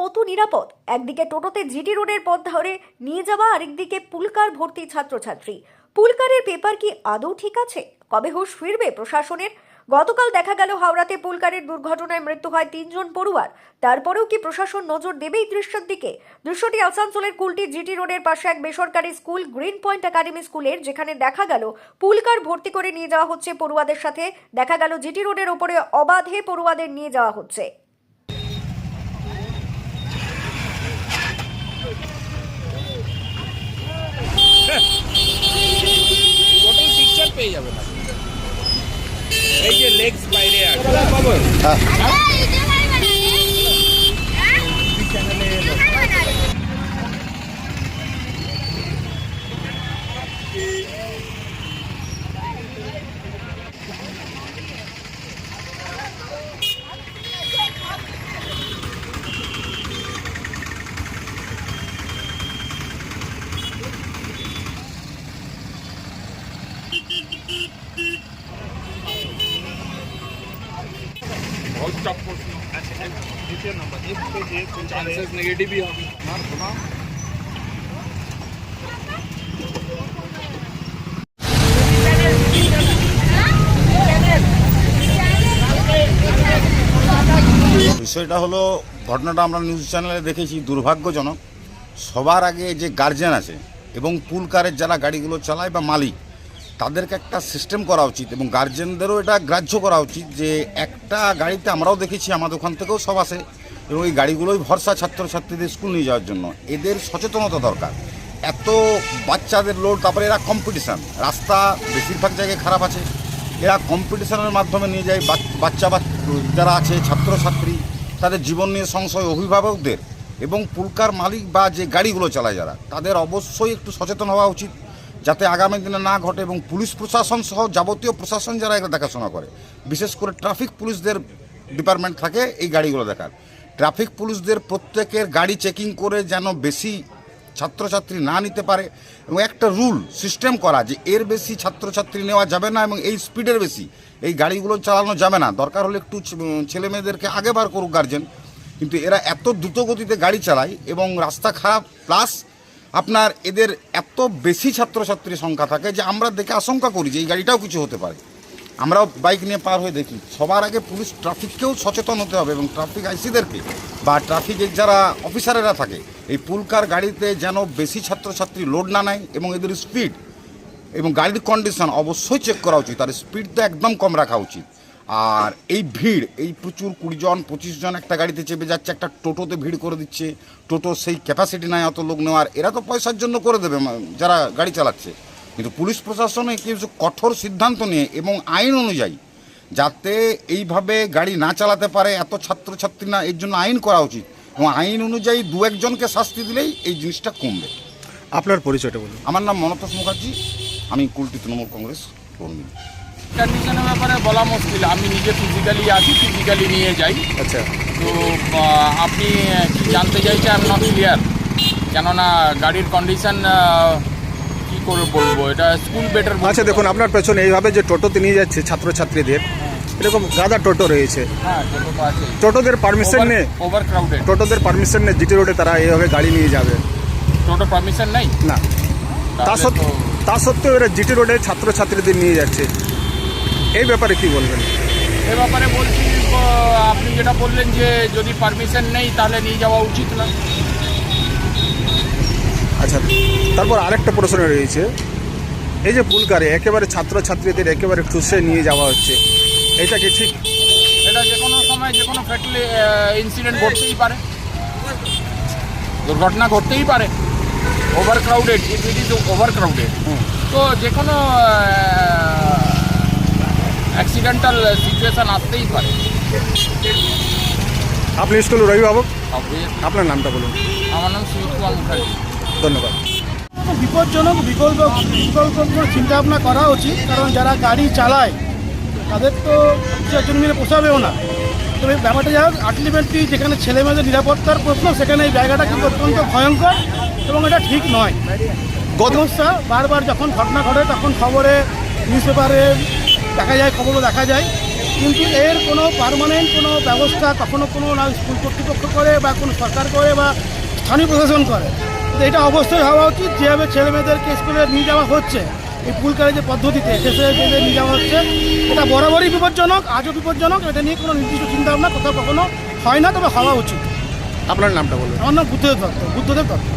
কত নিরাপদ? একদিকে টোটোতে জিটি রোডের পথ ধরে নিয়ে যাওয়া, আরেকদিকে পুলকার ভর্তি ছাত্রছাত্রী। পুলকারের পেপার কি আদৌ ঠিক আছে? কবে হুঁশ ফিরবে প্রশাসনের? গতকাল দেখা গেল হাওড়াতে পুলকারের দুর্ঘটনায় মৃত্যু হয় তিনজন পড়ুয়ার। তারপরেও কি প্রশাসন নজর দেবে এই দৃশ্যের দিকে? দৃশ্যটি আসানসোলের কুলটি জিটি রোডের পাশে এক বেসরকারি স্কুল, গ্রিন পয়েন্ট একাডেমি স্কুলের, যেখানে দেখা গেল পুলকার ভর্তি করে নিয়ে যাওয়া হচ্ছে পড়ুয়াদের সাথে। দেখা গেল জিটি রোডের ওপরে অবাধে পড়ুয়াদের নিয়ে যাওয়া হচ্ছে। পেয়ে যাবে না এই যে লেগস বাইরে আছে। चांसेस नेगेटिव ही होगी मार सुना বিষয়টা হলো ঘটনাটা আমরা নিউজ চ্যানেলে দেখেছি দুর্ভাগ্যজনক সবার আগে যে গার্জেন আছে এবং পুল কারের যারা গাড়িগুলো চালায় বা মালিক তাদেরকে একটা সিস্টেম করা উচিত এবং গার্জেনদেরও এটা গ্রাহ্য করা উচিত যে একটা গাড়িতে আমরাও দেখেছি আমাদের ওখান থেকেও সব আসে। এবং এই গাড়িগুলোই ভরসা ছাত্রছাত্রীদের স্কুল নিয়ে যাওয়ার জন্য। এদের সচেতনতা দরকার। এত বাচ্চাদের লোড তারপরে এরা কম্পিটিশান রাস্তা বেশিরভাগ জায়গায় খারাপ আছে। এরা কম্পিটিশনের মাধ্যমে নিয়ে যায়। বাচ- বাচ্চা বাচ- যারা আছে, ছাত্রছাত্রী, তাদের জীবন নিয়ে সংশয় অভিভাবকদের। এবং পুলকার মালিক বা যে গাড়িগুলো চালায় যারা, তাদের অবশ্যই একটু সচেতন হওয়া উচিত। যাতে আগামী দিনে না ঘটে এবং পুলিশ প্রশাসন সহ যাবতীয় প্রশাসন যারা এগুলো দেখাশোনা করে, বিশেষ করে ট্রাফিক পুলিশদের ডিপার্টমেন্ট থাকে এই গাড়িগুলো দেখার। ট্রাফিক পুলিশদের প্রত্যেকের গাড়ি চেকিং করে যেন বেশি ছাত্রছাত্রী না নিতে পারে এবং একটা রুল, সিস্টেম করা যে এর বেশি ছাত্রছাত্রী নেওয়া যাবে না এবং এই স্পিডের বেশি। এই গাড়িগুলো চালানো যাবে না। দরকার হলে একটু ছেলে মেয়েদেরকে আগে বার করুক গার্জেন কিন্তু এরা এত দ্রুত গতিতে গাড়ি চালায় এবং রাস্তা খারাপ প্লাস আপনার এদের এত বেশি ছাত্রছাত্রীর সংখ্যা থাকে যে আমরা দেখে আশঙ্কা করি যে এই গাড়িটাও কিছু হতে পারে। আমরাও বাইক নিয়ে পার হয়ে দেখি। সবার আগে পুলিশ ট্রাফিককেও সচেতন হতে হবে এবং ট্রাফিক আইসিদেরকে বা ট্রাফিকের যারা অফিসারেরা থাকে, এই পুলকার গাড়িতে যেন বেশি ছাত্রছাত্রী লোড না নেয় এবং এদের স্পিড এবং গাড়ির কন্ডিশন অবশ্যই চেক করা উচিত। আর তো একদম কম রাখা উচিত। আর এই ভিড় এই প্রচুর কুড়ি জন পঁচিশ জন একটা গাড়িতে চেপে যাচ্ছে একটা টোটোতে ভিড় করে দিচ্ছে। টোটো সেই ক্যাপাসিটি নাই অত লোক নেওয়ার। এরা তো পয়সার জন্য করে দেবে যারা গাড়ি চালাচ্ছে। কিন্তু পুলিশ প্রশাসনে কিছু কঠোর সিদ্ধান্ত নিয়ে এবং আইন অনুযায়ী যাতে এইভাবে গাড়ি না চালাতে পারে এত ছাত্রছাত্রী না এর জন্য আইন করা উচিত। এবং আইন অনুযায়ী দু একজনকে শাস্তি দিলেই এই জিনিসটা কমবে। আপনার পরিচয়টা বলুন। আমার নাম মনতোষ মুখার্জি। আমি কুলটি তৃণমূল কংগ্রেস কর্মী। কন্ডিশনের ব্যাপারে বলা মুশকিল। আমি নিজে ফিজিক্যালি আছি ফিজিক্যালি নিয়ে যাই। আচ্ছা। তো আপনি কি জানতে চাইছেন আই এম নট ক্লিয়ার কেননা গাড়ির কন্ডিশন কি করে বলব? এটা স্কুল বেটার আচ্ছা দেখুন আপনার পেছনে এইভাবে যে টোটোতে নিয়ে যাচ্ছে ছাত্রছাত্রীদের এরকম গাদা টোটো রয়েছে। হ্যাঁ টোটোদের পারমিশন নেই ওভার ক্রাউডেড টোটোদের পারমিশন নেই জিটি রোডে তারা এইভাবে গাড়ি নিয়ে যাবে। টোটো পারমিশন নেই? না। তা সত্ত্বেও তা সত্ত্বেও এরা জিটি রোডে ছাত্রছাত্রীদের নিয়ে যাচ্ছে। এই ব্যাপারে কি বলবেন? এ ব্যাপারে বলছি আপনি যেটা বললেন যে যদি পারমিশন নেই তাহলে নিয়ে যাওয়া উচিত না। আচ্ছা তারপর আরেকটা প্রশ্ন রয়েছে। এই যে পুলকারে একেবারে ছাত্রছাত্রীদের একেবারে ঠুসে নিয়ে যাওয়া হচ্ছে এটা কি ঠিক? এটা যে কোনো সময় যে কোনো ফ্যাটলি ইনসিডেন্ট ঘটতেই পারে। দুর্ঘটনা ঘটতেই পারে। Overcrowded it is overcrowded তো যে কোনো অ্যাক্সিডেন্টাল সিচুয়েশান আসতেই পারে। আপনি স্কুলের অভিভাবক আপনার নামটা বলুন। আমার নাম সুমিত কুমার মুখার্জি। ধন্যবাদ। বিপজ্জনক বিকল্প বিকল্প চিন্তা ভাবনা করা উচিত কারণ যারা গাড়ি চালায় তাদের তো চারজন মিলে পোষাবেও না। তবে ব্যাপারটা যা হোক আলটিমেটলি যেখানে ছেলে মেয়েদের নিরাপত্তার প্রশ্ন সেখানে এই জায়গাটা কিন্তু অত্যন্ত ভয়ঙ্কর এবং এটা ঠিক নয়। সমস্যা বারবার যখন ঘটনা ঘটে তখন খবরে নিউজ পেপারে দেখা যায় খবরও দেখা যায়। কিন্তু এর কোনো পার্মানেন্ট কোনো ব্যবস্থা কখনো কোনো না স্কুল কর্তৃপক্ষ করে বা কোনো সরকার করে বা স্থানীয় প্রশাসন করে। এটা অবশ্যই হওয়া উচিত যেভাবে ছেলে মেয়েদেরকে স্কুলে নিয়ে যাওয়া হচ্ছে। এই পুলকারে যে পদ্ধতিতে শেষে নিয়ে যাওয়া হচ্ছে এটা বরাবরই বিপজ্জনক আজও বিপজ্জনক। এটা নিয়ে কোনো নির্দিষ্ট চিন্তাভাবনা কোথাও কখনো হয় না তবে হওয়া উচিত। আপনার নামটা বলুন। আমার নাম বুদ্ধদেব দত্ত বুদ্ধদেব দত্ত।